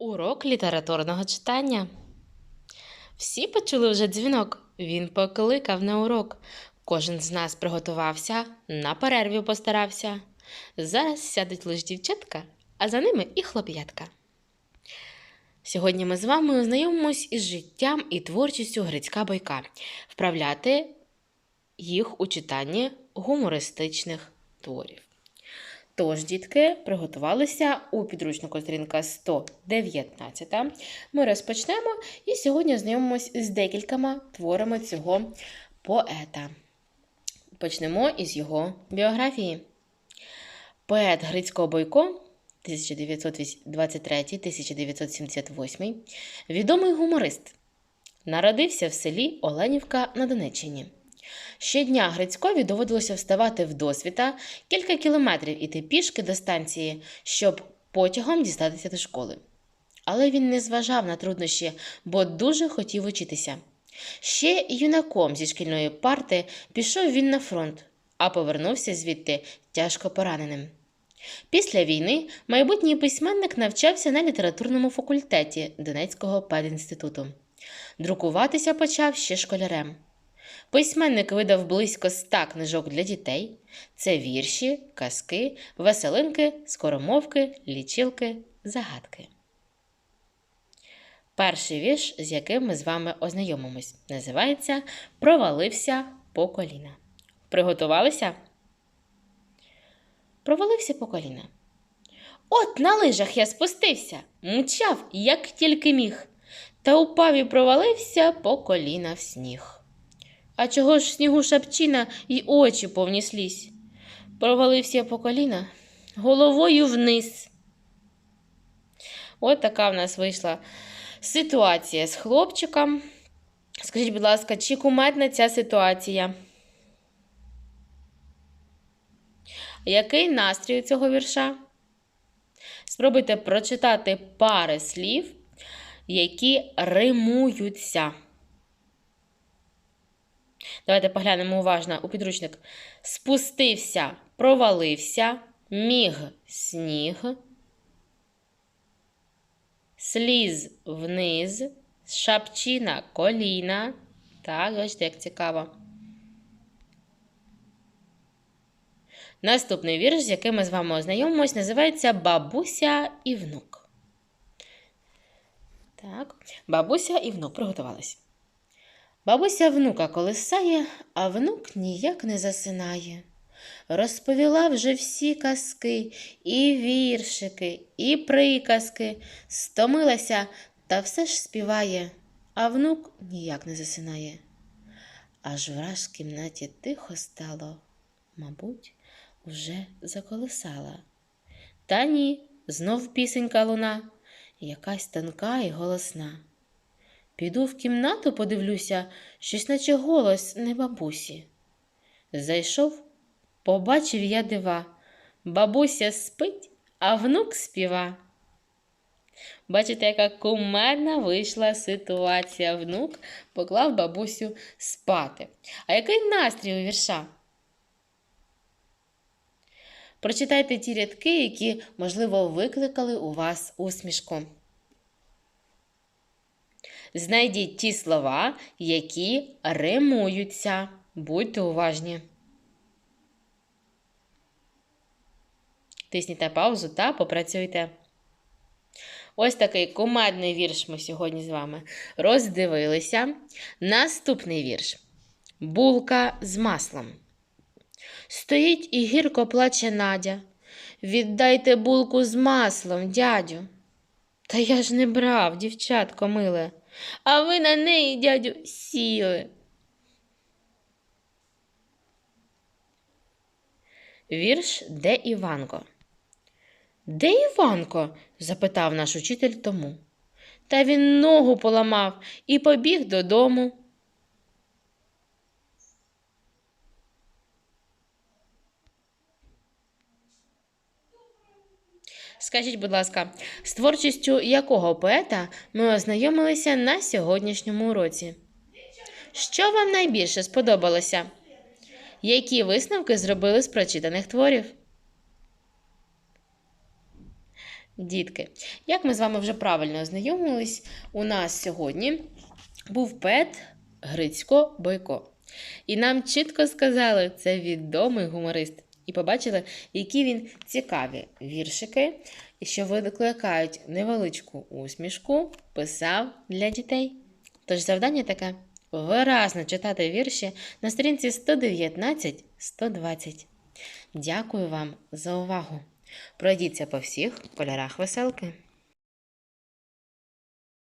Урок літературного читання. Всі почули вже дзвінок. Він покликав на урок. Кожен з нас приготувався, на перерві постарався. Зараз сядуть лише дівчатка, а за ними і хлоп'ятка. Сьогодні ми з вами ознайомимось із життям і творчістю Грицька Бойка, вправляти їх у читанні гумористичних творів. Тож, дітки, приготувалися у підручнику сторінка 119. Ми розпочнемо і сьогодні знайомимось з декількома творами цього поета. Почнемо із його біографії. Поет Грицько Бойко 1923-1978, відомий гуморист. Народився в селі Оленівка на Донеччині. Щодня Грицькові доводилося вставати в досвіта кілька кілометрів іти пішки до станції, щоб потягом дістатися до школи. Але він не зважав на труднощі, бо дуже хотів учитися. Ще юнаком зі шкільної парти пішов він на фронт, а повернувся звідти тяжко пораненим. Після війни майбутній письменник навчався на літературному факультеті Донецького педінституту. Друкуватися почав ще школярем. Письменник видав близько ста книжок для дітей: це вірші, казки, веселинки, скоромовки, лічилки, загадки. Перший вірш, з яким ми з вами ознайомимось, називається Провалився по коліна. Приготувалися? Провалився по коліна. От на лижах я спустився, мчав, як тільки міг, та упав і провалився по коліна в сніг. А чого ж снігу шапчина й очі повні слізь? Провалився по коліна головою вниз. От така в нас вийшла ситуація з хлопчиком. Скажіть, будь ласка, чи кумедна ця ситуація? Який настрій у цього вірша? Спробуйте прочитати пари слів, які римуються. Давайте поглянемо уважно у підручник. Спустився, провалився, міг сніг, сліз вниз, шапчина коліна. Так, бачите, як цікаво. Наступний вірш, з яким ми з вами ознайомимось, називається Бабуся і внук. Так, бабуся і внук приготувались. Бабуся внука колисає, а внук ніяк не засинає. Розповіла вже всі казки, і віршики, і приказки, стомилася та все ж співає, а внук ніяк не засинає. Аж враз в кімнаті тихо стало, мабуть, уже заколисала. Та ні, знов пісенька луна, якась тонка і голосна. Піду в кімнату, подивлюся, щось наче голос не бабусі. Зайшов, побачив я дива. Бабуся спить, а внук співа. Бачите, яка кумедна вийшла ситуація. Внук поклав бабусю спати. А який настрій у вірша? Прочитайте ті рядки, які, можливо, викликали у вас усмішку. Знайдіть ті слова, які римуються. Будьте уважні. Тисніть паузу та попрацюйте. Ось такий кумедний вірш ми сьогодні з вами роздивилися. Наступний вірш. Булка з маслом. Стоїть і гірко плаче Надя. Віддайте булку з маслом, дядю. Та я ж не брав, дівчатко миле, а ви на неї, дядю, сіли. Вірш Де Іванко? Де Іванко? запитав наш учитель тому. Та він ногу поламав і побіг додому. Скажіть, будь ласка, з творчістю якого поета ми ознайомилися на сьогоднішньому уроці? Що вам найбільше сподобалося? Які висновки зробили з прочитаних творів? Дітки, як ми з вами вже правильно ознайомились, у нас сьогодні був пет Грицько Бойко. І нам чітко сказали, це відомий гуморист. І побачили, які він цікаві віршики, що викликають невеличку усмішку, писав для дітей. Тож завдання таке виразно читати вірші на сторінці 119-120. Дякую вам за увагу. Пройдіться по всіх кольорах веселки.